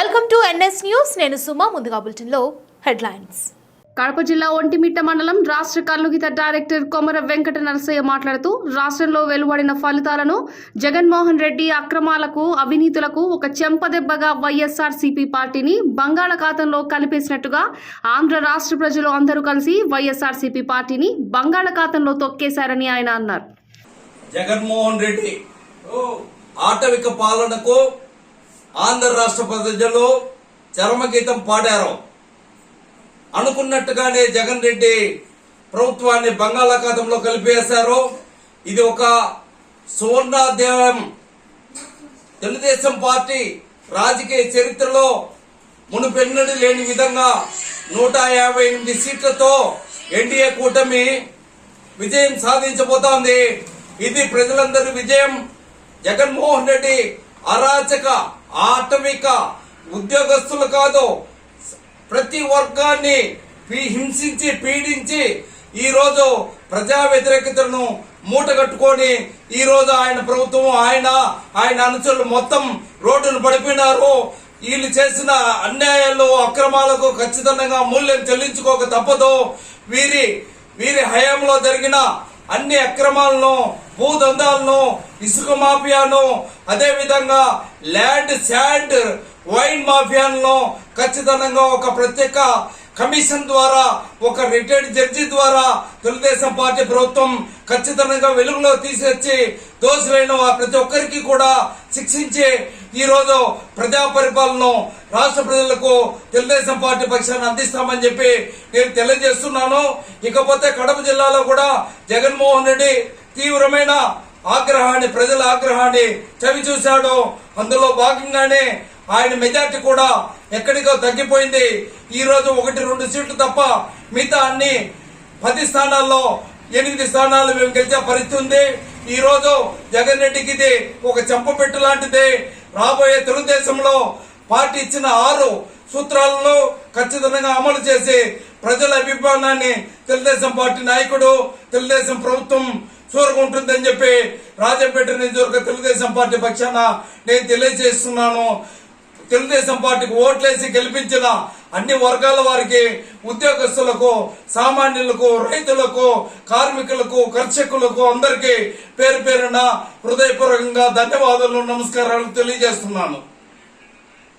Welcome to NS news. నేను సుమా ముందుగా బులెటిన్లో హెడ్లైన్స్. కడప జిల్లా ఒంటిమిట్ట మండలం రాష్ట్ర కల్లుగీత డైరెక్టర్ కొమర వెంకట నరసయ్య మాట్లాడుతూ రాష్ట్రంలో వెలువడిన ఫలితాలను జగన్మోహన్ రెడ్డి అక్రమాలకు అవినీతులకు ఒక చెంపదెబ్బగా వైఎస్ఆర్సీపీ పార్టీని బంగాళాఖాతంలో కలిపేసినట్టుగా ఆంధ్ర రాష్ట్ర ప్రజలు అందరూ కలిసి వైఎస్ఆర్సీపీ పార్టీని బంగాళాఖాతంలో తొక్కేశారని ఆయన అన్నారు. జగన్మోహన్ రెడ్డి ఆటవిక పాలనకు ఆంధ్ర రాష్ట్ర ప్రజలు చరమగీతం పాడారు. అనుకున్నట్టుగానే జగన్ రెడ్డి ప్రభుత్వాన్ని బంగాళాఖాతంలో కలిపేశారు. ఇది ఒక సువర్ణాధ్యాయం. తెలుగుదేశం పార్టీ రాజకీయ చరిత్రలో మునుపెన్నడూ లేని విధంగా నూట యాభై ఎనిమిది సీట్లతో ఎన్డీఏ కూటమి విజయం సాధించబోతోంది. ఇది ప్రజలందరి విజయం. జగన్మోహన్ రెడ్డి అరాచక ఆటవిక ఉద్యోగస్తులు కాదు. ప్రతి వర్గాన్ని పీ- హింసించి పీడించి ఈరోజు ప్రజా వ్యతిరేకతను మూట కట్టుకొని ఈ రోజు ఆయన ప్రభుత్వం ఆయన ఆయన అనుచరులు మొత్తం రోడ్డును పడిపోయినారు. వీళ్ళు చేసిన అన్యాయాలు అక్రమాలకు ఖచ్చితంగా మూల్యం చెల్లించుకోక తప్పదు. వీరి వీరి హయాంలో జరిగిన అన్ని అక్రమాలను భూదందాలను ఇసుక మాఫియాను అదే విధంగా ల్యాండ్ శాండ్ వైన్ మాఫియాలను ఖచ్చితంగా ఒక ప్రత్యేక కమిషన్ ద్వారా ఒక రిటైర్డ్ జడ్జి ద్వారా తెలుగుదేశం పార్టీ ప్రభుత్వం ఖచ్చితంగా వెలుగులో తీసేచ్చి దోషులైన ప్రతి ఒక్కరికి కూడా శిక్షించి ఈరోజు ప్రజా పరిపాలన రాష్ట్ర ప్రజలకు తెలుగుదేశం పార్టీ పక్షాన్ని అందిస్తామని చెప్పి నేను తెలియజేస్తున్నాను. ఇకపోతే కడప జిల్లాలో కూడా జగన్మోహన్ రెడ్డి తీవ్రమైన ఆగ్రహాన్ని ప్రజల ఆగ్రహాన్ని చవి చూశాడు. అందులో భాగంగానే ఆయన మెజార్టీ కూడా ఎక్కడికో తగ్గిపోయింది. ఈ రోజు ఒకటి రెండు సీట్లు తప్ప మిగతా అన్ని పది స్థానాల్లో ఎనిమిది స్థానాలు మేము గెలిచే పరిస్థితి ఉంది. ఈ రోజు జగన్ రెడ్డికి ఇది ఒక చెంపపెట్టు లాంటిది. రాబోయే తెలుగుదేశంలో పార్టీ ఇచ్చిన ఆరు సూత్రాలను ఖచ్చితంగా అమలు చేసి ప్రజల అభిమానాన్ని తెలుగుదేశం పార్టీ నాయకుడు తెలుగుదేశం ప్రభుత్వం చూరుకుంటుందని చెప్పి రాజంపేట నియోజకవర్గ తెలుగుదేశం పార్టీ పక్షాన నేను తెలియజేస్తున్నాను. తెలుగుదేశం పార్టీకి ఓట్లేసి గెలిపించిన అన్ని వర్గాల వారికి ఉద్యోగస్తులకు సామాన్యులకు రైతులకు కార్మికులకు కర్షకులకు అందరికీ పేరు పేరున హృదయపూర్వకంగా ధన్యవాదాలు నమస్కారాలు తెలియజేస్తున్నాను.